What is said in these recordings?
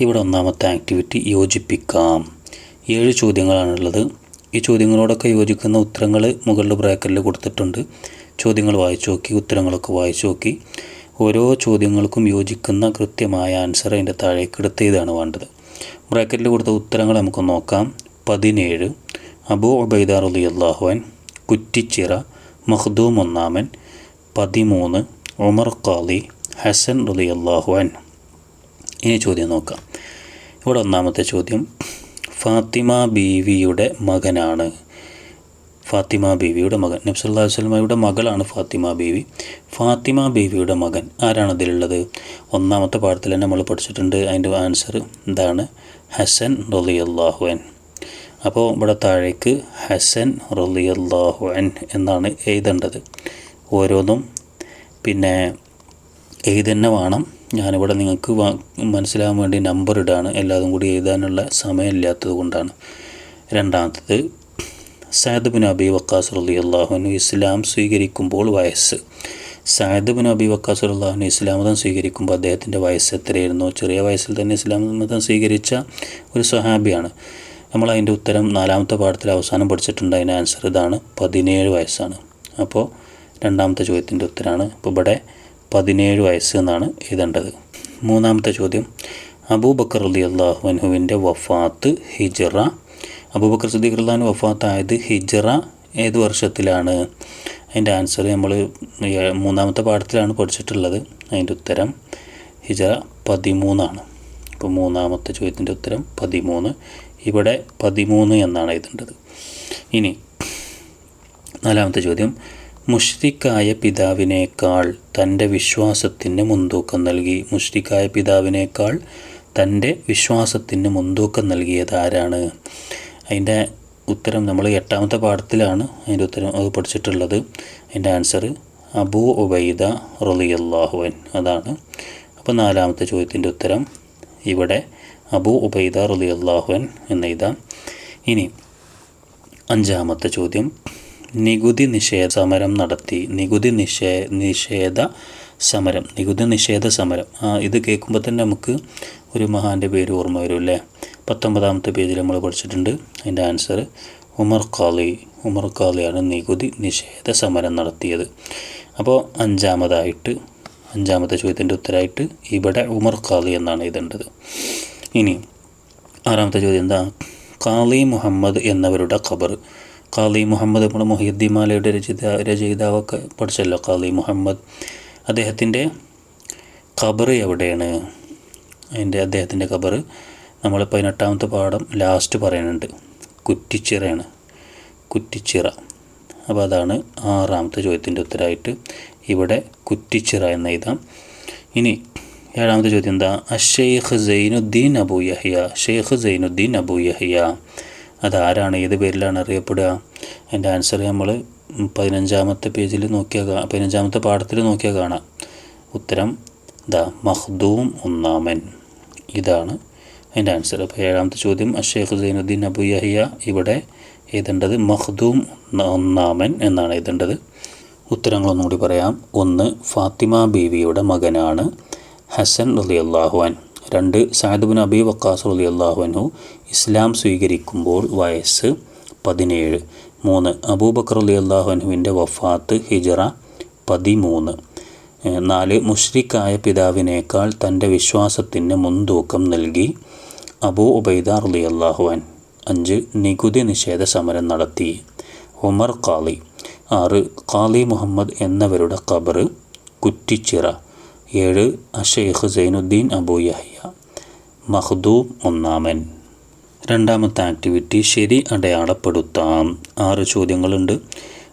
ഇവിടെ ഒന്നാമത്തെ ആക്ടിവിറ്റി യോജിപ്പിക്കാം. ഏഴ് ചോദ്യങ്ങളാണുള്ളത്. ഈ ചോദ്യങ്ങളോടൊക്കെ യോജിക്കുന്ന ഉത്തരങ്ങൾ മുകളിൽ ബ്രാക്കറ്റിൽ കൊടുത്തിട്ടുണ്ട്. ചോദ്യങ്ങൾ വായിച്ചു നോക്കി ഉത്തരങ്ങളൊക്കെ വായിച്ചു നോക്കി. ഓരോ ചോദ്യങ്ങൾക്കും യോജിക്കുന്ന കൃത്യമായ ആൻസർ അതിന്റെ താഴേക്ക് എടുത്ത് ഇതാണ് വേണ്ടത് ബ്രാക്കറ്റിൽ കൊടുത്ത ഉത്തരങ്ങൾ നമുക്ക് നോക്കാം. പതിനേഴ്. അബു ഉബൈദ റലി അള്ളാഹുവൻ കുറ്റിച്ചിറ. മഹ്ദൂം ഒന്നാമൻ. പതിമൂന്ന്. ഉമർ ഖാലി. ഹസൻ റലി അള്ളാഹുവൻ ഇനി ചോദ്യം നോക്കാം. ഇവിടെ ഒന്നാമത്തെ ചോദ്യം. ഫാത്തിമ ബീവിയുടെ മകനാണ്. ഫാത്തിമ ബീവിയുടെ മകൻ. നബ്സല്ലാ വസ്ലമയുടെ മകളാണ് ഫാത്തിമ ബീവി. ഫാത്തിമ ബീവിയുടെ മകൻ. ആരാണ് ഇതിലുള്ളത് ഒന്നാമത്തെ പാഠത്തിൽ തന്നെ നമ്മൾ പഠിച്ചിട്ടുണ്ട്. അതിന്റെ ആൻസർ എന്താണ് ഹസൻ റലിയല്ലാഹുവൻ അപ്പോൾ ഇവിടെ താഴേക്ക് ഹസൻ റലിയല്ലാഹുവൻ എന്നാണ് എഴുതേണ്ടത്. ഓരോന്നും പിന്നെ എഴുതന്നെ വേണം. ഞാനിവിടെ നിങ്ങൾക്ക് മനസ്സിലാകാൻ വേണ്ടി നമ്പർ ഇടാണ്. എല്ലാതും കൂടി എഴുതാനുള്ള സമയമില്ലാത്തത് കൊണ്ടാണ്. രണ്ടാമത്തത് Sayed bin Abi Waqqas Ali അള്ളാഹുനു ഇസ്ലാം സ്വീകരിക്കുമ്പോൾ വയസ്സ്. സയദ് ബിൻ അബി വക്കാസ് അള്ളാഹുനു ഇസ്ലാം മതം സ്വീകരിക്കുമ്പോൾ അദ്ദേഹത്തിന്റെ വയസ്സ് എത്രയായിരുന്നു? ചെറിയ വയസ്സിൽ തന്നെ ഇസ്ലാം മതം സ്വീകരിച്ച ഒരു സ്വഹാബിയാണ്. നമ്മൾ അതിന്റെ ഉത്തരം നാലാമത്തെ പാഠത്തിൽ അവസാനം പഠിച്ചിട്ടുണ്ട്. അതിന്റെ ആൻസർ ഇതാണ് പതിനേഴ് വയസ്സാണ്. അപ്പോൾ രണ്ടാമത്തെ ചോദ്യത്തിന്റെ ഉത്തരമാണ് അപ്പോൾ ഇവിടെ പതിനേഴ് വയസ്സ് എന്നാണ് എഴുതേണ്ടത്. മൂന്നാമത്തെ ചോദ്യം. അബൂബക്കർ അലി അള്ളാഹുവിന്റെ വഫാത്ത് ഹിജറ. അബൂബക്കർ സദീഖ് അള്ളഹാൻ വഫാത്തായത് ഹിജറ ഏത് വർഷത്തിലാണ്? അതിന്റെ ആൻസർ നമ്മൾ മൂന്നാമത്തെ പാഠത്തിലാണ് പഠിച്ചിട്ടുള്ളത്. അതിന്റെ ഉത്തരം ഹിജറ പതിമൂന്നാണ്. ഇപ്പോൾ മൂന്നാമത്തെ ചോദ്യത്തിന്റെ ഉത്തരം പതിമൂന്ന്. ഇവിടെ പതിമൂന്ന് എന്നാണ് എഴുതേണ്ടത്. ഇനി നാലാമത്തെ ചോദ്യം. മുഷ്രിക്കായ പിതാവിനേക്കാൾ തന്റെ വിശ്വാസത്തിന് മുൻതൂക്കം നൽകി. മുഷ്രിക്കായ പിതാവിനേക്കാൾ തന്റെ വിശ്വാസത്തിന് മുൻതൂക്കം നൽകിയത് ആരാണ്? അതിന്റെ ഉത്തരം നമ്മൾ എട്ടാമത്തെ പാഠത്തിലാണ് അതിന്റെ ഉത്തരം അത് പഠിച്ചിട്ടുള്ളത്. അതിന്റെ ആൻസർ അബൂ ഉബൈദ റലിയല്ലാഹുവൻ അതാണ്. അപ്പോൾ നാലാമത്തെ ചോദ്യത്തിന്റെ ഉത്തരം ഇവിടെ അബൂ ഉബൈദ റലിയല്ലാഹുവൻ എന്നെഴുതാം ഇനി അഞ്ചാമത്തെ ചോദ്യം. നികുതി നിഷേധ സമരം നടത്തി. നികുതി നിഷേ നിഷേധ സമരം. നികുതി നിഷേധ സമരം. ഇത് കേൾക്കുമ്പോൾ തന്നെ നമുക്ക് ഒരു മഹാന്റെ പേര് ഓർമ്മ വരും അല്ലേ? പത്തൊമ്പതാമത്തെ പേജിൽ നമ്മൾ പഠിച്ചിട്ടുണ്ട്. അതിന്റെ ആൻസർ ഉമർ ഖാലി. ഉമർ ഖാലിയാണ് നികുതി നിഷേധ സമരം നടത്തിയത്. അപ്പോൾ അഞ്ചാമതായിട്ട് അഞ്ചാമത്തെ ചോദ്യത്തിന്റെ ഉത്തരമായിട്ട് ഇവിടെ ഉമർ ഖാലി എന്നാണ് എഴുതേണ്ടത്. ഇനി ആറാമത്തെ ചോദ്യം എന്താ? ഖാലി മുഹമ്മദ് എന്നവരുടെ ഖബർ. ഖാലി മുഹമ്മദ് നമ്മൾ മുഹിയുദ്ദീമാലയുടെ മാലയുടെ രചയിതാവൊക്കെ പഠിച്ചല്ലോ ഖാലി മുഹമ്മദ്. അദ്ദേഹത്തിന്റെ ഖബർ എവിടെയാണ്? അതിന്റെ അദ്ദേഹത്തിന്റെ ഖബർ നമ്മൾ പതിനെട്ടാമത്തെ പാഠം ലാസ്റ്റ് പറയുന്നുണ്ട്. കുറ്റിച്ചിറയാണ്. കുറ്റിച്ചിറ. അപ്പോൾ അതാണ് ആറാമത്തെ ചോദ്യത്തിന്റെ ഉത്തരമായിട്ട് ഇവിടെ കുറ്റിച്ചിറ എന്ന് എഴുതാം. ഇനി ഏഴാമത്തെ ചോദ്യം എന്താ? അഷെയ്ഖ് സൈനുദ്ദീൻ അബു യഹിയ. ഷെയ്ഖ് സൈനുദ്ദീൻ അബു യഹിയ. അതാരാണ് ഏത് പേരിലാണ് അറിയപ്പെടുക? അതിന്റെ ആൻസർ നമ്മൾ പതിനഞ്ചാമത്തെ പേജിൽ നോക്കിയാൽ പതിനഞ്ചാമത്തെ പാഠത്തിൽ നോക്കിയാൽ കാണാം. ഉത്തരം ദ മഹ്ദൂം ഒന്നാമൻ. ഇതാണ് അതിന്റെ ആൻസർ അപ്പോൾ ഏഴാമത്തെ ചോദ്യം അഷേഖ് സൈനുദ്ദീൻ അബു യഹിയ ഇവിടെ എഴുതേണ്ടത് മഹ്ദൂം ഒന്നാമൻ എന്നാണ് എഴുതേണ്ടത്. ഉത്തരങ്ങളൊന്നുകൂടി പറയാം. ഒന്ന് ഫാത്തിമ ബീവിയുടെ മകനാണ് ഹസൻ റലി അള്ളാഹുവാൻ രണ്ട് സാദുബിൻ അബി വക്കാസ് റലി അള്ളാഹുനു ഇസ്ലാം സ്വീകരിക്കുമ്പോൾ വയസ്സ് പതിനേഴ്. മൂന്ന് അബൂബക്കർ അലി അള്ളാഹുനുവിന്റെ വഫാത്ത് ഹിജറ പതിമൂന്ന്. നാല് മുഷ്രിഖായ പിതാവിനേക്കാൾ തന്റെ വിശ്വാസത്തിന് മുൻതൂക്കം നൽകി അബൂ ഉബൈദ അലി അള്ളാഹുവാൻ അഞ്ച് നികുതി നിഷേധ സമരം നടത്തി. ഉമർ കാളി ആറ് കാളി മുഹമ്മദ് എന്നവരുടെ ഖബർ കുറ്റിച്ചിറ. ഏഴ് അഷെയ്ഖ് സൈനുദ്ദീൻ അബു യഹ്യ. മഹ്ദൂം ഒന്നാമൻ. രണ്ടാമത്തെ ആക്ടിവിറ്റി ശരി അടയാളപ്പെടുത്താം. ആറ് ചോദ്യങ്ങളുണ്ട്.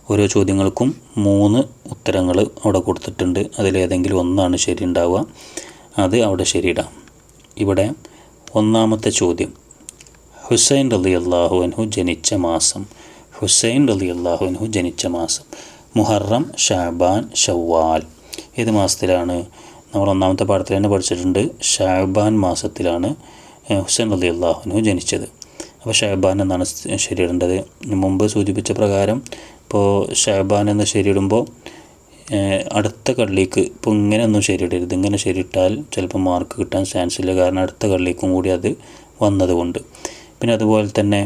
ഓരോ ചോദ്യങ്ങൾക്കും മൂന്ന് ഉത്തരങ്ങൾ അവിടെ കൊടുത്തിട്ടുണ്ട്. അതിലേതെങ്കിലും ഒന്നാണ് ശരി ഉണ്ടാവുക. അത് അവിടെ ശരിയിടാം. ഇവിടെ ഒന്നാമത്തെ ചോദ്യം. ഹുസൈൻ റലി അള്ളാഹു അൻഹു ജനിച്ച മാസം. ഹുസൈൻ റലി അള്ളാഹു അൻഹു ജനിച്ച മാസം. മുഹറം ഷാബാൻ ഷവ്വാൽ. ഏത് മാസത്തിലാണ്? നമ്മൾ ഒന്നാമത്തെ പാഠത്തിൽ തന്നെ പഠിച്ചിട്ടുണ്ട് ഷാബാൻ മാസത്തിലാണ് ഹുസൈൻ അലി അള്ളാഹുനു ജനിച്ചത്. അപ്പോൾ ഷാബാൻ എന്നാണ് ശരിയിടേണ്ടത് മുമ്പ് സൂചിപ്പിച്ച പ്രകാരം ഇപ്പോൾ ഷാബാൻ എന്ന് ശരിയിടുമ്പോൾ അടുത്ത കള്ളിക്ക് ഇപ്പോൾ ഇങ്ങനെയൊന്നും ശരിയിടരുത് ഇങ്ങനെ ശരിയിട്ടാൽ ചിലപ്പോൾ മാർക്ക് കിട്ടാൻ ചാൻസ് ഇല്ല. കാരണം അടുത്ത കള്ളിക്കും കൂടി അത് വന്നതുകൊണ്ട്. പിന്നെ അതുപോലെ തന്നെ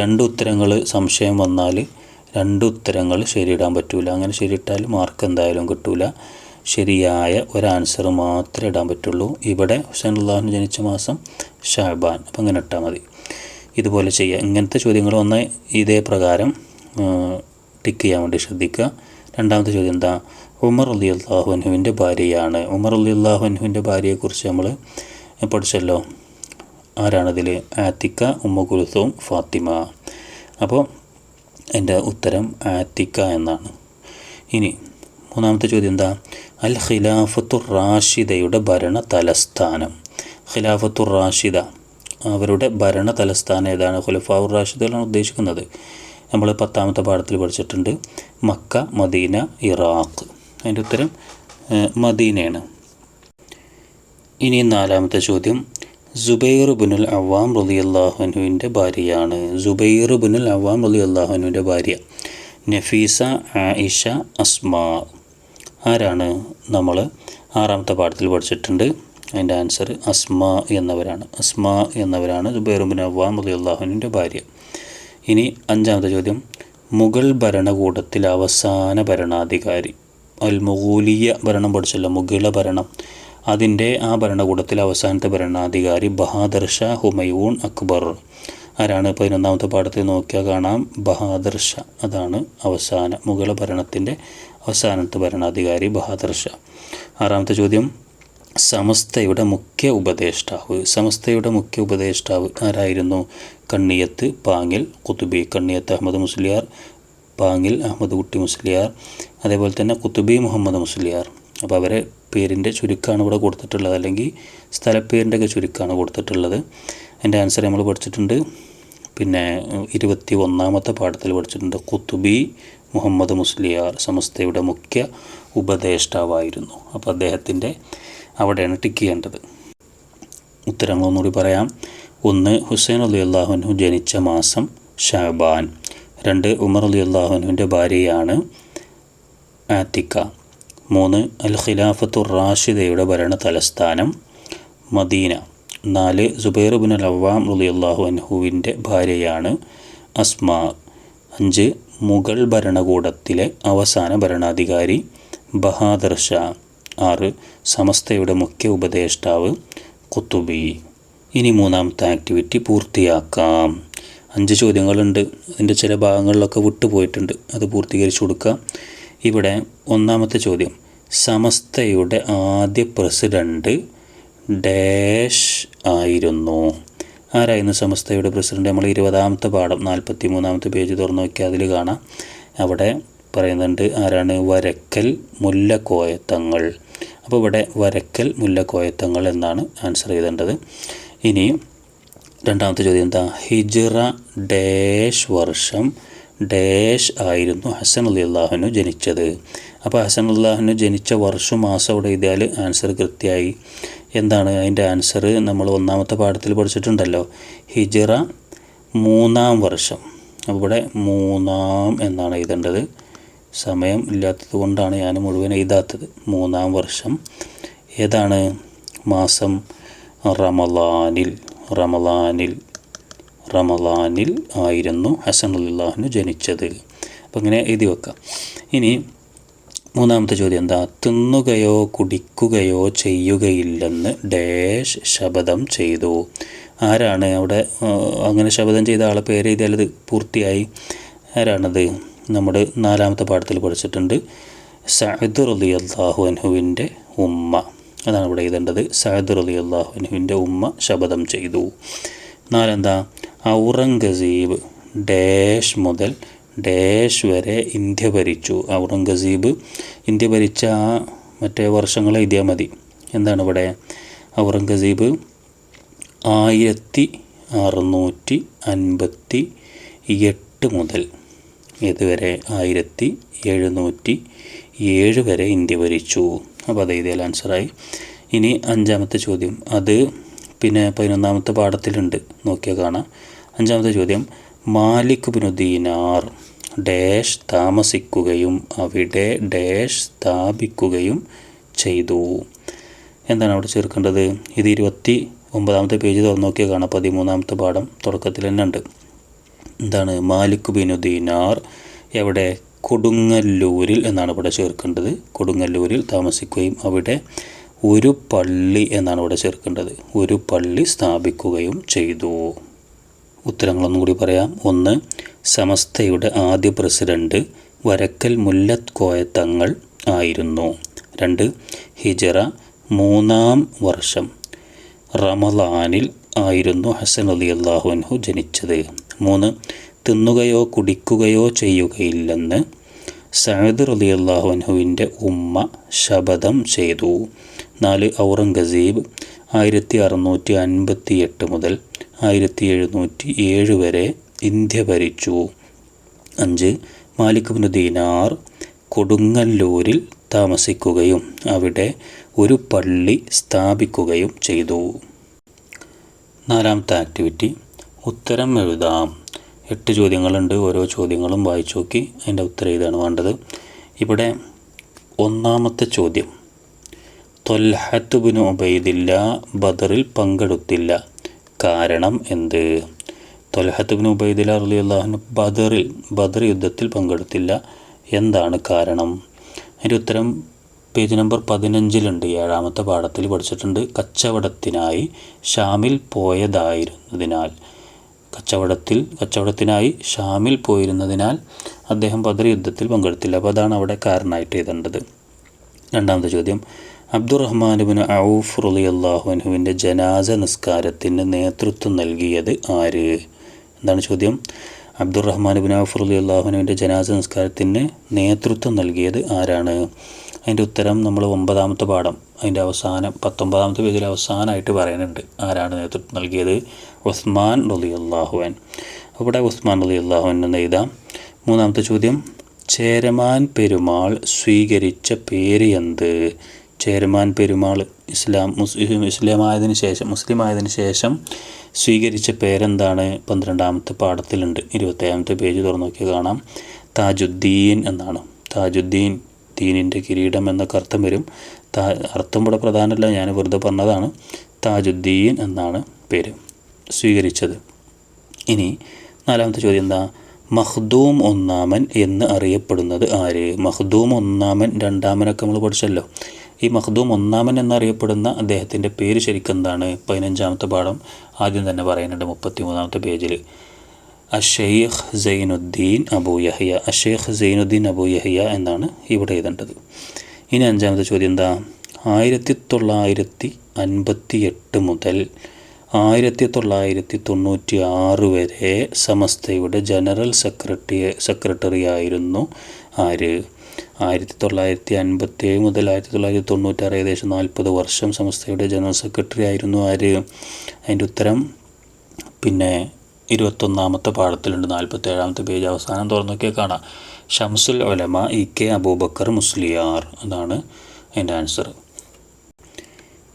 രണ്ട് ഉത്തരങ്ങൾ സംശയം വന്നാൽ രണ്ട് ഉത്തരങ്ങൾ ശരിയിടാൻ പറ്റൂല. അങ്ങനെ ശരിയിട്ടാൽ മാർക്ക് എന്തായാലും കിട്ടൂല. ശരിയായ ഒരു ആൻസർ മാത്രമേ ഇടാൻ പറ്റുള്ളൂ. ഇവിടെ ഹുസൈൻ ജനിച്ച മാസം ഷാബാൻ അപ്പം അങ്ങനെ ഇട്ടാൽ മതി. ഇതുപോലെ ചെയ്യുക ഇങ്ങനത്തെ ചോദ്യങ്ങൾ ഒന്ന് ഇതേ പ്രകാരം ടിക്ക് ചെയ്യാൻ വേണ്ടി ശ്രദ്ധിക്കുക. രണ്ടാമത്തെ ചോദ്യം എന്താ? ഉമർ അലി അള്ളാഹുനുവിന്റെ ഭാര്യയാണ്. ഉമർ അലി അള്ളാഹുനുവിന്റെ ഭാര്യയെക്കുറിച്ച് നമ്മൾ പഠിച്ചല്ലോ. ആരാണതിൽ ആത്തിക്ക ഉമ്മ കുലുത്തും ഫാത്തിമ. അപ്പോൾ എന്റെ ഉത്തരം ആത്തിക്ക എന്നാണ്. ഇനി മൂന്നാമത്തെ ചോദ്യം എന്താ? അൽ ഖിലാഫത്തു റാഷിദയുടെ ഭരണ തലസ്ഥാനം ഖിലാഫത്തു റാഷിദ അവരുടെ ഭരണ തലസ്ഥാനം ഏതാണ്? ഖുലഫാവുർ റാഷിദുകളാണ് ഉദ്ദേശിക്കുന്നത്. നമ്മൾ പത്താമത്തെ പാഠത്തിൽ പഠിച്ചിട്ടുണ്ട്. Mecca Medina Iraq. അതിന്റെ ഉത്തരം മദീനയാണ്. ഇനി നാലാമത്തെ ചോദ്യം. സുബൈർ ബുനുൽ അവാം റലി അള്ളാഹുനുവിന്റെ ഭാര്യയാണ്. സുബൈർ ബുനുൽ അവാം റലി അള്ളാഹുനുവിന്റെ ഭാര്യ. നഫീസ ആയിഷ അസ്മാ. ആരാണ് നമ്മൾ ആറാമത്തെ പാഠത്തിൽ പഠിച്ചിട്ടുണ്ട്. അതിന്റെ ആൻസർ അസ്മ എന്നവരാണ്. അസ്മ എന്നവരാണ് ജുബൈറുബിൻ ബുൻ അവാം അലി അള്ളാഹുവിന്റെ ഭാര്യ. ഇനി അഞ്ചാമത്തെ ചോദ്യം. മുഗൾ ഭരണകൂടത്തിലെ അവസാന ഭരണാധികാരി അൽ മുഗൂലിയ ഭരണം പഠിച്ചല്ലോ മുഗള ഭരണം. അതിന്റെ ആ ഭരണകൂടത്തിലെ അവസാനത്തെ ഭരണാധികാരി ബഹാദർ ഷാ ഹുമയൂൺ അക്ബർ. ആരാണ് പതിനൊന്നാമത്തെ പാഠത്തിൽ നോക്കിയാൽ കാണാം. ബഹാദർ ഷാ. അതാണ് അവസാന മുഗള ഭരണത്തിന്റെ അവസാനത്തെ ഭരണാധികാരി ബഹാദർ ഷാ. ആറാമത്തെ ചോദ്യം സമസ്തയുടെ മുഖ്യ ഉപദേഷ്ടാവ്. സമസ്തയുടെ മുഖ്യ ഉപദേഷ്ടാവ് ആരായിരുന്നു? കണ്ണിയത്ത് പാങ്ങിൽ കുത്തുബി കണ്ണിയത്ത് അഹമ്മദ് മുസ്ലിയാർ പാങ്ങിൽ അഹമ്മദ് കുട്ടി മുസ്ലിയാർ അതേപോലെ തന്നെ കുത്തുബി മുഹമ്മദ് മുസ്ലിയാർ. അപ്പോൾ അവരെ പേരിന്റെ ചുരുക്കമാണ് ഇവിടെ കൊടുത്തിട്ടുള്ളത് അല്ലെങ്കിൽ സ്ഥലപ്പേരിന്റെ ഒക്കെ ചുരുക്കമാണ് കൊടുത്തിട്ടുള്ളത്. എന്റെ ആൻസർ നമ്മൾ പഠിച്ചിട്ടുണ്ട്. പിന്നെ ഇരുപത്തി ഒന്നാമത്തെ പാഠത്തിൽ പഠിച്ചിട്ടുണ്ട്. കുത്തുബി മുഹമ്മദ് മുസ്ലിയാർ സമസ്തയുടെ മുഖ്യ ഉപദേഷ്ടാവായിരുന്നു. അപ്പോൾ അദ്ദേഹത്തിന്റെ അവിടെയാണ് ടിക്ക് ചെയ്യേണ്ടത്. ഉത്തരങ്ങളൊന്നുകൂടി പറയാം. ഒന്ന് ഹുസൈൻ അലി അള്ളാഹുനു ജനിച്ച മാസം ഷാബാൻ. രണ്ട് ഉമർ അലി അള്ളാഹുനുവിന്റെ ഭാര്യയാണ് ആത്തിക്ക. മൂന്ന് അൽ ഖിലാഫത്തു റാഷിദയുടെ ഭരണ തലസ്ഥാനം മദീന. നാല് സുബൈർ ബിൻ അൽ അവ്വാം അലി അള്ളാഹു അൻഹുവിന്റെ ഭാര്യയാണ് അസ്മാ. അഞ്ച് മുഗൾ ഭരണകൂടത്തിലെ അവസാന ഭരണാധികാരി ബഹാദർ ഷാ. ആറ്. സമസ്തയുടെ മുഖ്യ ഉപദേഷ്ടാവ് കുത്തുബി ഇനി മൂന്നാമത്തെ ആക്ടിവിറ്റി പൂർത്തിയാക്കാം. അഞ്ച് ചോദ്യങ്ങളുണ്ട്. അതിന്റെ ചില ഭാഗങ്ങളിലൊക്കെ വിട്ടുപോയിട്ടുണ്ട്. അത് പൂർത്തീകരിച്ചു കൊടുക്കാം. ഇവിടെ ഒന്നാമത്തെ ചോദ്യം. സമസ്തയുടെ ആദ്യ പ്രസിഡന്റ് ഡാഷ് ആയിരുന്നു. ആരായിരുന്നു സമസ്തയുടെ പ്രസിഡന്റ്? നമ്മൾ ഇരുപതാമത്തെ പാഠം നാൽപ്പത്തി മൂന്നാമത്തെ പേജ് തുറന്നു നോക്കിയാൽ അതിൽ കാണാം. അവിടെ പറയുന്നുണ്ട് ആരാണ്? വരക്കൽ മുല്ലക്കോയത്തങ്ങൾ അപ്പോൾ ഇവിടെ വരക്കൽ മുല്ലക്കോയത്തങ്ങൾ എന്നാണ് ആൻസർ ചെയ്തേണ്ടത്. ഇനി രണ്ടാമത്തെ ചോദ്യം എന്താ? ഹിജ്റ ഡേഷ് വർഷം ഡാഷ് ആയിരുന്നു ഹസൻ അലി അള്ളാഹുനു ജനിച്ചത്. അപ്പോൾ ഹസൻ അള്ളാഹുനു ജനിച്ച വർഷം മാസം അവിടെ എഴുതിയാൽ ആൻസർ കൃത്യമായി. എന്താണ് അതിന്റെ ആൻസർ? നമ്മൾ ഒന്നാമത്തെ പാഠത്തിൽ പഠിച്ചിട്ടുണ്ടല്ലോ. ഹിജ്റ മൂന്നാം വർഷം. അപ്പോൾ ഇവിടെ മൂന്നാം എന്നാണ് എഴുതേണ്ടത്. സമയം ഇല്ലാത്തത് കൊണ്ടാണ് ഞാൻ മുഴുവൻ എഴുതാത്തത്. മൂന്നാം വർഷം. ഏതാണ്? മാസം റമലാനിൽ റമലാനിൽ റമലാനിൽ ആയിരുന്നു ഹസൻ അല്ലാഹുന് ജനിച്ചത്. അപ്പം ഇങ്ങനെ എഴുതി വെക്കാം. ഇനി മൂന്നാമത്തെ ചോദ്യം എന്താ? തിന്നുകയോ കുടിക്കുകയോ ചെയ്യുകയില്ലെന്ന് ഡാഷ് ശപഥം ചെയ്തു. ആരാണ് അവിടെ അങ്ങനെ ശപഥം ചെയ്ത ആളെ പേര് എഴുതിയാൽ ഇത് പൂർത്തിയായി? ആരാണത്? നമ്മുടെ നാലാമത്തെ പാഠത്തിൽ പഠിച്ചിട്ടുണ്ട്. സഅദ് റലി അള്ളാഹു ഉമ്മ. അതാണ് ഇവിടെ എഴുതേണ്ടത്. സഅദ് റലി അള്ളാഹു ഉമ്മ ശപഥം ചെയ്തു. നാലെന്താ? ഔറംഗസീബ് ഡാഷ് മുതൽ ഡാഷ് വരെ ഇന്ത്യ ഭരിച്ചു. ഔറംഗസീബ് ഇന്ത്യ ഭരിച്ച ആ മറ്റേ വർഷങ്ങളെ എഴുതിയാൽ മതി. എന്താണ് ഇവിടെ? ഔറംഗസീബ് ആയിരത്തി അറുന്നൂറ്റി അൻപത്തി എട്ട് മുതൽ ഇതുവരെ ആയിരത്തി എഴുന്നൂറ്റി ഏഴ് വരെ ഇന്ത്യ ഭരിച്ചു. അപ്പോൾ അത് എഴുതിയാൽ ആൻസറായി. ഇനി അഞ്ചാമത്തെ ചോദ്യം. അത് പിന്നെ പതിനൊന്നാമത്തെ പാഠത്തിലുണ്ട്. നോക്കിയാൽ കാണാം. അഞ്ചാമത്തെ ചോദ്യം. മാലിക് ബിനുദ്ദീനാർ ഡാഷ് താമസിക്കുകയും അവിടെ ഡാഷ് സ്ഥാപിക്കുകയും ചെയ്തു. എന്താണ് അവിടെ ചേർക്കേണ്ടത്? ഇത് ഇരുപത്തി ഒമ്പതാമത്തെ പേജ് തുറന്നു നോക്കിയാൽ കാണാം. പതിമൂന്നാമത്തെ പാഠം തുടക്കത്തിൽ തന്നെ ഉണ്ട്. എന്താണ്? മാലിക് ബിനുദ്ദീനാർ എവിടെ? കൊടുങ്ങല്ലൂരിൽ എന്നാണ് ഇവിടെ ചേർക്കേണ്ടത്. കൊടുങ്ങല്ലൂരിൽ താമസിക്കുകയും അവിടെ ഒരു പള്ളി എന്നാണ് ഇവിടെ ചേർക്കേണ്ടത്. ഒരു പള്ളി സ്ഥാപിക്കുകയും ചെയ്തു. ഉത്തരങ്ങളൊന്നും കൂടി പറയാം. ഒന്ന് സമസ്തയുടെ ആദ്യ പ്രസിഡന്റ് വരക്കൽ മുല്ലത്ത് കോയത്തങ്ങൾ തങ്ങൾ ആയിരുന്നു. രണ്ട് ഹിജറ മൂന്നാം വർഷം റമലാനിൽ ആയിരുന്നു ഹസൻ അലി അള്ളാഹുൻഹു ജനിച്ചത്. മൂന്ന് തിന്നുകയോ കുടിക്കുകയോ ചെയ്യുകയില്ലെന്ന് സഅദ് അലി അള്ളാഹുൻഹുവിന്റെ ഉമ്മ ശപഥം ചെയ്തു. നാല് ഔറംഗസീബ് ആയിരത്തി അറുന്നൂറ്റി അൻപത്തി എട്ട് മുതൽ ആയിരത്തി എഴുന്നൂറ്റി ഏഴ് വരെ ഇന്ത്യ ഭരിച്ചു. അഞ്ച് മാലിക് ബിൻ ദീനാർ കൊടുങ്ങല്ലൂരിൽ താമസിക്കുകയും അവിടെ ഒരു പള്ളി സ്ഥാപിക്കുകയും ചെയ്തു. നാലാമത്തെ ആക്ടിവിറ്റി ഉത്തരം എഴുതാം. എട്ട് ചോദ്യങ്ങളുണ്ട്. ഓരോ ചോദ്യങ്ങളും വായിച്ചു നോക്കി അതിന്റെ ഉത്തരം ഇതാണ് വേണ്ടത്. ഇവിടെ ഒന്നാമത്തെ ചോദ്യം തൊൽഹത്ത് ബിൻ ഉബൈദില്ല ബദറിൽ പങ്കെടുത്തില്ല. കാരണം എന്ത്? തൊലഹത്തുബിന് ഉബൈദില അലി അള്ളാഹുന് ബദറിൽ ബദർ യുദ്ധത്തിൽ പങ്കെടുത്തില്ല. എന്താണ് കാരണം? അതിന്റെ ഉത്തരം പേജ് നമ്പർ പതിനഞ്ചിലുണ്ട്. ഏഴാമത്തെ പാഠത്തിൽ പഠിച്ചിട്ടുണ്ട്. കച്ചവടത്തിനായി ഷാമിൽ പോയതായിരുന്നതിനാൽ കച്ചവടത്തിൽ കച്ചവടത്തിനായി ഷാമിൽ പോയിരുന്നതിനാൽ അദ്ദേഹം ബദർ യുദ്ധത്തിൽ പങ്കെടുത്തില്ല. അപ്പോൾ അതാണ് അവിടെ കാരണമായിട്ട് എഴുതേണ്ടത്. രണ്ടാമത്തെ ചോദ്യം. അബ്ദുറഹ്മാനുബിൻ ഔഫ് റുലി അള്ളാഹുവിന്റെ ജനാസ നിസ്കാരത്തിന് നേതൃത്വം നൽകിയത് ആര്? എന്താണ് ചോദ്യം? അബ്ദുറഹ്മാൻ അബ്ദുറഹ്മാനുബിൻ ഔഫ് റുലി അള്ളാഹുവിന്റെ ജനാസ നിസ്കാരത്തിന് നേതൃത്വം നൽകിയത് ആരാണ്? അതിന്റെ ഉത്തരം നമ്മൾ ഒമ്പതാമത്തെ പാഠം അതിന്റെ അവസാനം പത്തൊമ്പതാമത്തെ പേജിൽ അവസാനമായിട്ട് പറയുന്നുണ്ട് ആരാണ് നേതൃത്വം നൽകിയത്. ഉസ്മാൻ റലി അള്ളാഹുവൻ അവിടെ ഉസ്മാൻ റലി അള്ളാഹുവൻ എന്ന് എഴുതാം. മൂന്നാമത്തെ ചോദ്യം ചേരമാൻ പെരുമാൾ സ്വീകരിച്ച പേര് എന്ത്? ചേരമാൻ പെരുമാൾ ഇസ്ലാം മുസ്ലിം ഇസ്ലാമായതിനു ശേഷം മുസ്ലിം ആയതിനു ശേഷം സ്വീകരിച്ച പേരെന്താണ്? പന്ത്രണ്ടാമത്തെ പാഠത്തിലുണ്ട്. ഇരുപത്തേഴാമത്തെ പേജ് തുറന്നു നോക്കിയാൽ കാണാം. താജുദ്ദീൻ എന്നാണ്. താജുദ്ദീൻ ദീനിന്റെ കിരീടം എന്നൊക്കെ അർത്ഥം വരും. താ അർത്ഥം ഇവിടെ പ്രധാനമല്ല ഞാൻ വെറുതെ പറഞ്ഞതാണ്. താജുദ്ദീൻ എന്നാണ് പേര് സ്വീകരിച്ചത്. ഇനി നാലാമത്തെ ചോദ്യം എന്താ? മഹ്ദൂം ഒന്നാമൻ എന്ന് അറിയപ്പെടുന്നത് ആര്? മഹ്ദൂം ഒന്നാമൻ രണ്ടാമനൊക്കെ നമ്മൾ പഠിച്ചല്ലോ. ഈ മഖ്ദൂം ഒന്നാമൻ എന്നറിയപ്പെടുന്ന അദ്ദേഹത്തിന്റെ പേര് ശരിക്കും എന്താണ് പതിനഞ്ചാമത്തെ പാഠം ആദ്യം തന്നെ പറയുന്നുണ്ട് മുപ്പത്തി മൂന്നാമത്തെ പേജിൽ അഷെയ്ഖ് സൈനുദ്ദീൻ അബൂ യഹിയ. അഷെയ്ഖ് സൈനുദ്ദീൻ അബൂ യഹിയ എന്നാണ് ഇവിടെ എഴുതേണ്ടത്. ഇനി അഞ്ചാമത്തെ ചോദ്യം എന്താ? ആയിരത്തി തൊള്ളായിരത്തി അൻപത്തി എട്ട് മുതൽ ആയിരത്തി തൊള്ളായിരത്തി തൊണ്ണൂറ്റി ആറ് വരെ സമസ്തയുടെ ജനറൽ സെക്രട്ടറി സെക്രട്ടറി ആയിരുന്നു ആര്? ആയിരത്തി തൊള്ളായിരത്തി അൻപത്തി ഏഴ് മുതൽ ആയിരത്തി തൊള്ളായിരത്തി തൊണ്ണൂറ്റാറ് ഏകദേശം നാൽപ്പത് വർഷം സംസ്ഥയുടെ ജനറൽ സെക്രട്ടറി ആയിരുന്നു ആര്? അതിന്റെ ഉത്തരം പിന്നെ ഇരുപത്തൊന്നാമത്തെ പാഠത്തിലുണ്ട്. നാൽപ്പത്തി ഏഴാമത്തെ പേജ് അവസാനം തുറന്നൊക്കെ കാണാം. ഷംസുൽ ഒലമ ഇ കെ അബൂബക്കർ മുസ്ലിയാർ അതാണ് അതിന്റെ ആൻസർ.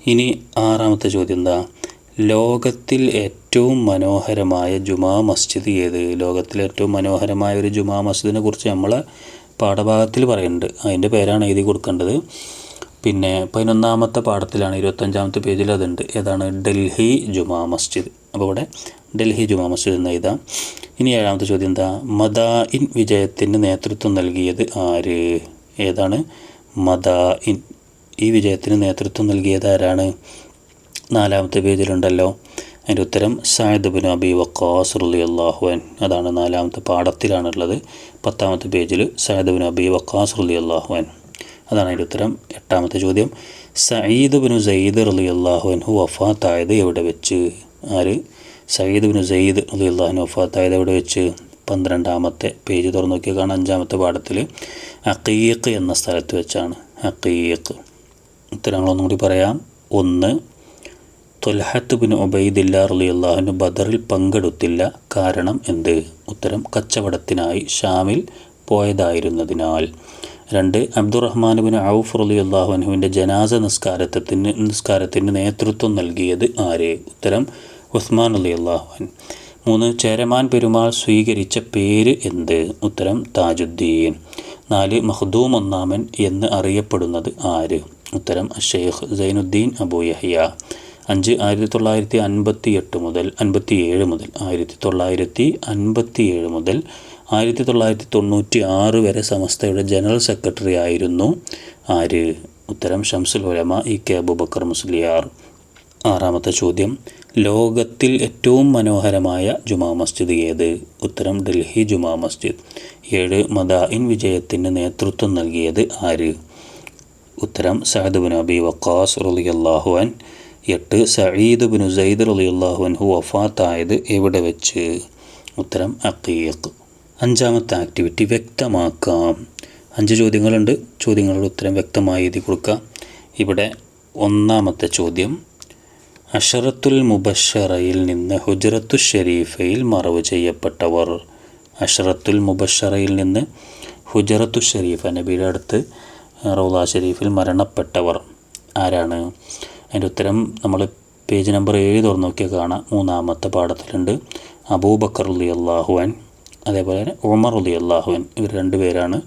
ഇനി ആറാമത്തെ ചോദ്യം എന്താ? ലോകത്തിൽ ഏറ്റവും മനോഹരമായ ജുമാ മസ്ജിദ് ഏത്? ലോകത്തിലെ ഏറ്റവും മനോഹരമായ ഒരു ജുമാ മസ്ജിദിനെ കുറിച്ച് നമ്മൾ പാഠഭാഗത്തിൽ പറയുന്നുണ്ട്. അതിന്റെ പേരാണ് എഴുതി കൊടുക്കേണ്ടത്. പിന്നെ പതിനൊന്നാമത്തെ പാഠത്തിലാണ് ഇരുപത്തഞ്ചാമത്തെ പേജിൽ അതുണ്ട്. ഏതാണ്? ഡൽഹി ജുമാ മസ്ജിദ്. അപ്പോൾ ഇവിടെ ഡൽഹി ജുമാ മസ്ജിദ് എന്ന് എഴുതാം. ഇനി ഏഴാമത്തെ ചോദ്യം എന്താ? മദാ ഇൻ വിജയത്തിന് നേതൃത്വം നൽകിയത് ആര്? ഏതാണ്? മദാ ഇൻ ഈ വിജയത്തിന് നേതൃത്വം നൽകിയത് ആരാണ്? നാലാമത്തെ പേജിലുണ്ടല്ലോ. അതിന്റെ ഉത്തരം സായിദ് ബിൻ അബി വക്കാസ് റുലി അള്ളാഹുവൻ അതാണ് നാലാമത്തെ പാഠത്തിലാണുള്ളത്. പത്താമത്തെ പേജിൽ സായിദ് ബിൻ അബി വക്കാസ് റുലി അള്ളാഹുവൻ അതാണ് അതിന്റെ ഉത്തരം. എട്ടാമത്തെ ചോദ്യം. സയ്യിദ് ബിൻ സയ്യിദ് റലി അള്ളാഹുവൻഹു വഫാത്തായത് എവിടെ വെച്ച്? ആര്? സയ്യിദ് ബിൻ സയ്യിദ് റലി അള്ളാഹുൻ വഫാത്തായത് എവിടെ വെച്ച്? പന്ത്രണ്ടാമത്തെ പേജ് തുറന്നു നോക്കിയാൽ കാണാം. അഞ്ചാമത്തെ പാഠത്തിൽ അക്കീഖ് എന്ന സ്ഥലത്ത് വെച്ചാണ്. അക്കീഖ് ഉത്തരങ്ങളൊന്നും കൂടി പറയാം. ഒന്ന് തൊൽഹത്ത് ബിൻ ഒബൈദില്ല റലിയല്ലാഹുവിന് ബദറിൽ പങ്കെടുത്തില്ല. കാരണം എന്ത്? ഉത്തരം കച്ചവടത്തിനായി ഷാമിൽ പോയതായിരുന്നതിനാൽ. രണ്ട് അബ്ദുറഹ്മാൻ ബിൻ ഔഫ് റലിയുള്ളാഹുനുവിന്റെ ജനാസ നിസ്കാരത്തിന് നിസ്കാരത്തിന് നേതൃത്വം നൽകിയത് ആര്? ഉത്തരം ഉസ്മാൻ അലി അള്ളാഹുൻ മൂന്ന് ചേരമാൻ പെരുമാൾ സ്വീകരിച്ച പേര് എന്ത്? ഉത്തരം താജുദ്ദീൻ. നാല് മഹ്ദൂം ഒന്നാമൻ എന്ന് അറിയപ്പെടുന്നത് ആര്? ഉത്തരം ഷെയ്ഖ് സൈനുദ്ദീൻ അബു യഹ്യ. അഞ്ച് ആയിരത്തി തൊള്ളായിരത്തി അൻപത്തി എട്ട് മുതൽ അൻപത്തി ഏഴ് മുതൽ ആയിരത്തി തൊള്ളായിരത്തി അൻപത്തി ഏഴ് മുതൽ ആയിരത്തി തൊള്ളായിരത്തി തൊണ്ണൂറ്റി ആറ് വരെ സംസ്ഥയുടെ ജനറൽ സെക്രട്ടറി ആയിരുന്നു. ആര്? ഉത്തരം ഷംസുൽ ഉലമ ഇ കെ അബുബക്കർ മുസ്ലിയാർ. ആറാമത്തെ ചോദ്യം ലോകത്തിൽ ഏറ്റവും മനോഹരമായ ജുമാ മസ്ജിദ് ഏത്? ഉത്തരം ഡൽഹി ജുമാ മസ്ജിദ്. ഏഴ് മദാഇൻ വിജയത്തിന് നേതൃത്വം നൽകിയത് ആര്? ഉത്തരം സഹദ് ബിൻ അബി വക്കാസ് റളിയല്ലാഹു അൻ എട്ട് സഈദ് ബിൻ സയ്ദ് അലി അൻഹു വഫാത്തായത് എവിടെ വെച്ച്? ഉത്തരം അക്കീഖ് അഞ്ചാമത്തെ ആക്ടിവിറ്റി വ്യക്തമാക്കാം. അഞ്ച് ചോദ്യങ്ങളുണ്ട്. ചോദ്യങ്ങളുടെ ഉത്തരം വ്യക്തമായി എഴുതി കൊടുക്കുക ഇവിടെ ഒന്നാമത്തെ ചോദ്യം അഷറത്തുൽ മുബഷറയിൽ നിന്ന് ഹുജറത്തു ഷെരീഫയിൽ മറവ് ചെയ്യപ്പെട്ടവർ. അഷറത്തുൽ മുബഷറയിൽ നിന്ന് ഹുജറത്തു ഷെരീഫ് നബിയുടെ അടുത്ത് റൗള ഷെരീഫിൽ മരണപ്പെട്ടവർ. ആരാണ്? അതിന്റെ ഉത്തരം നമ്മൾ പേജ് നമ്പർ ഏഴ് തുറന്ന് നോക്കിയാൽ കാണാം. മൂന്നാമത്തെ പാഠത്തിലുണ്ട്. അബൂബക്കർ ഉലി അള്ളാഹുവൻ അതേപോലെ തന്നെ ഉമർ ഉലി അള്ളാഹുവൻ ഇവർ രണ്ടുപേരാണ്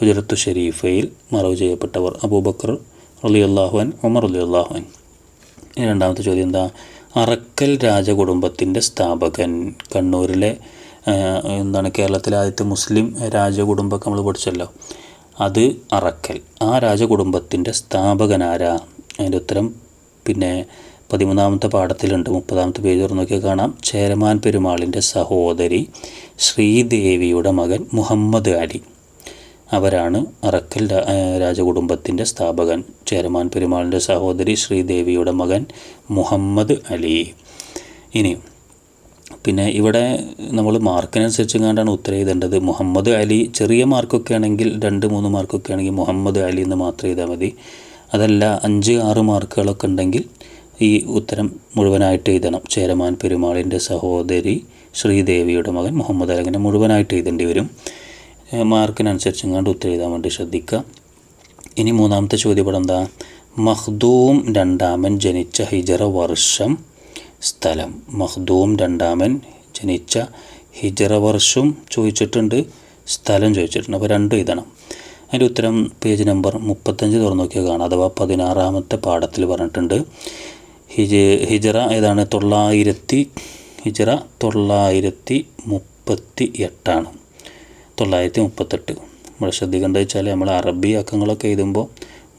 ഹുജറത്തു ഷെരീഫയിൽ മറവ് ചെയ്യപ്പെട്ടവർ. അബൂബക്കർ ഉള്ളി അള്ളാഹുവൻ ഉമർ ഉലി അള്ളാഹുവൻ രണ്ടാമത്തെ ചോദ്യം എന്താ? അറക്കൽ രാജകുടുംബത്തിന്റെ സ്ഥാപകൻ. കണ്ണൂരിലെ എന്താണ് കേരളത്തിലെ ആദ്യത്തെ മുസ്ലിം രാജകുടുംബമൊക്കെ നമ്മൾ പഠിച്ചല്ലോ. അത് അറക്കൽ. ആ രാജകുടുംബത്തിന്റെ സ്ഥാപകനാരാ? അതിന്റെ ഉത്തരം പിന്നെ പതിമൂന്നാമത്തെ പാഠത്തിലുണ്ട്. മുപ്പതാമത്തെ പേജ് തുറന്നൊക്കെ കാണാം. ചേരമാൻ പെരുമാളിന്റെ സഹോദരി ശ്രീദേവിയുടെ മകൻ മുഹമ്മദ് അലി. അവരാണ് അറക്കൽ രാജകുടുംബത്തിന്റെ സ്ഥാപകൻ. ചേരമാൻ പെരുമാളിന്റെ സഹോദരി ശ്രീദേവിയുടെ മകൻ മുഹമ്മദ് അലി. ഇനി പിന്നെ ഇവിടെ നമ്മൾ മാർക്കിനനുസരിച്ച് കണ്ടാണ് ഉത്തരം എഴുതേണ്ടത്? മുഹമ്മദ് അലി ചെറിയ മാർക്കൊക്കെ ആണെങ്കിൽ രണ്ട് മൂന്ന് മാർക്കൊക്കെ ആണെങ്കിൽ മുഹമ്മദ് അലി എന്ന് മാത്രം എഴുതാൽ മതി. അതല്ല അഞ്ച് ആറ് മാർക്കുകളൊക്കെ ഉണ്ടെങ്കിൽ ഈ ഉത്തരം മുഴുവനായിട്ട് എഴുതണം. ചേരമാൻ പെരുമാളിന്റെ സഹോദരി ശ്രീദേവിയുടെ മകൻ മുഹമ്മദ് അലങ്ങനെ മുഴുവനായിട്ട് എഴുതേണ്ടി വരും. മാർക്കിനനുസരിച്ച് കണ്ട് ഉത്തരം എഴുതാൻ വേണ്ടി ശ്രദ്ധിക്കുക. ഇനി മൂന്നാമത്തെ ചോദ്യപടം എന്താ? മഖ്ദൂം രണ്ടാമൻ ജനിച്ച ഹിജറ വർഷം സ്ഥലം. മഖ്ദൂം രണ്ടാമൻ ജനിച്ച ഹിജറ വർഷം ചോദിച്ചിട്ടുണ്ട് സ്ഥലം ചോദിച്ചിട്ടുണ്ട്. അപ്പോൾ രണ്ടും എഴുതണം. അതിന്റെ ഉത്തരം പേജ് നമ്പർ മുപ്പത്തഞ്ച് തുറന്നു നോക്കിയാൽ കാണാം. അഥവാ പതിനാറാമത്തെ പാഠത്തിൽ പറഞ്ഞിട്ടുണ്ട്. ഹിജ ഹിജറ ഏതാണ്? തൊള്ളായിരത്തി ഹിജറ തൊള്ളായിരത്തി മുപ്പത്തി എട്ടാണ് തൊള്ളായിരത്തി മുപ്പത്തെട്ട് നമ്മൾ ശ്രദ്ധിക്കേണ്ടത് വെച്ചാൽ നമ്മൾ അറബി അക്കങ്ങളൊക്കെ എഴുതുമ്പോൾ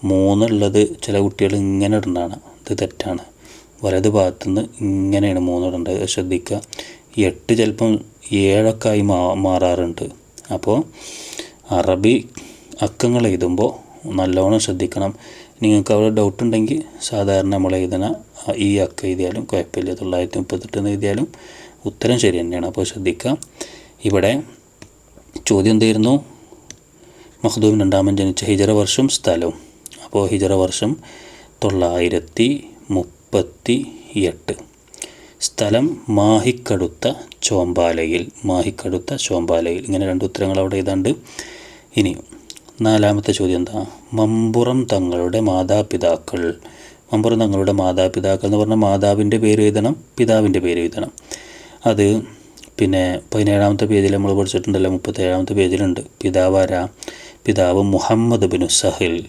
മൂന്നുള്ളത് ചില കുട്ടികൾ ഇങ്ങനെ ഇടേണ്ടതാണ് ഇത് തെറ്റാണ്. വലത് ഭാഗത്തുനിന്ന് ഇങ്ങനെയാണ് മൂന്നിടേണ്ടത്. ശ്രദ്ധിക്കുക. എട്ട് ചിലപ്പം ഏഴൊക്കെ ആയി മാറാറുണ്ട്. അപ്പോൾ അറബി അക്കങ്ങൾ എഴുതുമ്പോൾ നല്ലോണം ശ്രദ്ധിക്കണം. നിങ്ങൾക്ക് അവിടെ ഡൗട്ട് ഉണ്ടെങ്കിൽ സാധാരണ നമ്മൾ എഴുതുന്ന ഈ അക്ക എഴുതിയാലും കുഴപ്പമില്ല തൊള്ളായിരത്തി മുപ്പത്തെട്ട് എന്ന് എഴുതിയാലും ഉത്തരം ശരി തന്നെയാണ്. അപ്പോൾ ശ്രദ്ധിക്കുക. ഇവിടെ ചോദ്യം എന്തായിരുന്നു മഹദൂബ് രണ്ടാമൻ ജനിച്ച ഹിജറ വർഷം സ്ഥലവും അപ്പോൾ ഹിജറ വർഷം തൊള്ളായിരത്തി മുപ്പത്തി എട്ട് സ്ഥലം മാഹിക്കടുത്ത ചോമ്പാലയിൽ. മാഹിക്കടുത്ത ചോമ്പാലയിൽ. ഇങ്ങനെ രണ്ട് ഉത്തരങ്ങൾ അവിടെ ഏതാണ്ട് ഇനി നാലാമത്തെ ചോദ്യം എന്താ? മമ്പുറം തങ്ങളുടെ മാതാപിതാക്കൾ. മമ്പുറം തങ്ങളുടെ മാതാപിതാക്കൾ എന്ന് പറഞ്ഞാൽ മാതാവിന്റെ പേര് എഴുതണം പിതാവിന്റെ പേര് എഴുതണം. അത് പിന്നെ പതിനേഴാമത്തെ പേജിൽ നമ്മൾ പഠിച്ചിട്ടുണ്ടല്ലോ മുപ്പത്തേഴാമത്തെ പേജിലുണ്ട്. പിതാവ് ആരാ? പിതാവ് മുഹമ്മദ് ബിൻ സഹിൽ.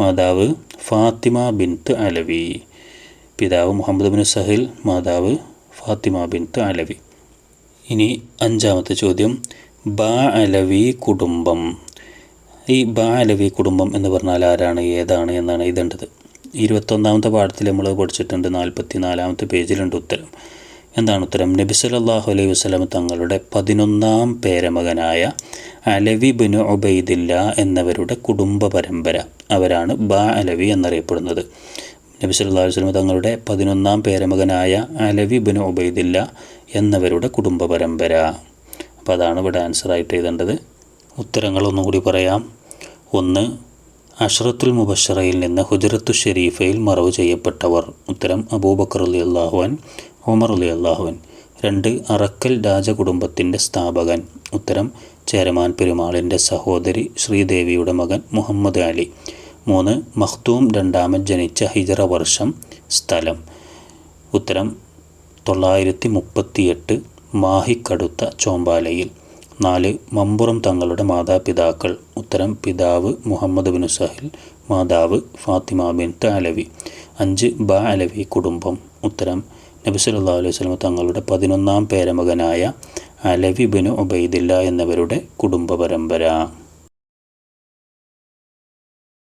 മാതാവ് ഫാത്തിമ ബിൻത്ത് അലവി. പിതാവ് മുഹമ്മദ് ബിൻ സഹിൽ മാതാവ് ഫാത്തിമ ബിൻത്ത് അലവി. ഇനി അഞ്ചാമത്തെ ചോദ്യം. ബാ അലവി കുടുംബം. ഈ ബാ അലവി കുടുംബം എന്ന് പറഞ്ഞാൽ ആരാണ് ഏതാണ് എന്നാണ് എഴുതേണ്ടത്. ഇരുപത്തൊന്നാമത്തെ പാഠത്തിൽ നമ്മൾ പഠിച്ചിട്ടുണ്ട് നാൽപ്പത്തി നാലാമത്തെ പേജിലുണ്ട് ഉത്തരം. എന്താണ് ഉത്തരം? നബി സല്ലല്ലാഹു അലൈഹി വസ്ലം തങ്ങളുടെ പതിനൊന്നാം പേരമകനായ അലവി ബിനു ഒബൈദില്ല എന്നവരുടെ കുടുംബ പരമ്പര. അവരാണ് ബാ അലവി എന്നറിയപ്പെടുന്നത്. നബി അലൈഹി വസല്ലം തങ്ങളുടെ പതിനൊന്നാം പേരമകനായ അലവി ബിനു ഒബൈദില്ല എന്നവരുടെ കുടുംബ പരമ്പര. അപ്പോൾ അതാണ് ഇവിടെ ആൻസറായിട്ട് എഴുതേണ്ടത്. ഉത്തരങ്ങൾ ഒന്നുകൂടി പറയാം. ഒന്ന് അഷ്റത്തുൽ മുബഷറയിൽ നിന്ന് ഹുജറത്തു ഷെരീഫയിൽ മറവ് ചെയ്യപ്പെട്ടവർ. ഉത്തരം അബൂബക്കർ അലി അള്ളാഹുവൻ ഉമർ അലി അള്ളാഹുവൻ രണ്ട് അറക്കൽ രാജകുടുംബത്തിന്റെ സ്ഥാപകൻ. ഉത്തരം ചേരമാൻ പെരുമാളിന്റെ സഹോദരി ശ്രീദേവിയുടെ മകൻ മുഹമ്മദ് അലി. മൂന്ന് മഖ്തൂം രണ്ടാമൻ ജനിച്ച ഹിജറ വർഷം സ്ഥലം. ഉത്തരം തൊള്ളായിരത്തി മുപ്പത്തിയെട്ട് മാഹിക്കടുത്ത ചോമ്പാലയിൽ. നാല് മമ്പുറം തങ്ങളുടെ മാതാപിതാക്കൾ. ഉത്തരം പിതാവ് മുഹമ്മദ് ബിൻ സഹിൽ മാതാവ് ഫാത്തിമ ബിൻ അലവി അഞ്ച് ബ അലവി കുടുംബം. ഉത്തരം നബി സല്ലല്ലാഹു അലൈഹി വസല്ലം തങ്ങളുടെ പതിനൊന്നാം പേരമകനായ അലവി ബിൻ ഉബൈദില്ല എന്നിവരുടെ കുടുംബ പരമ്പര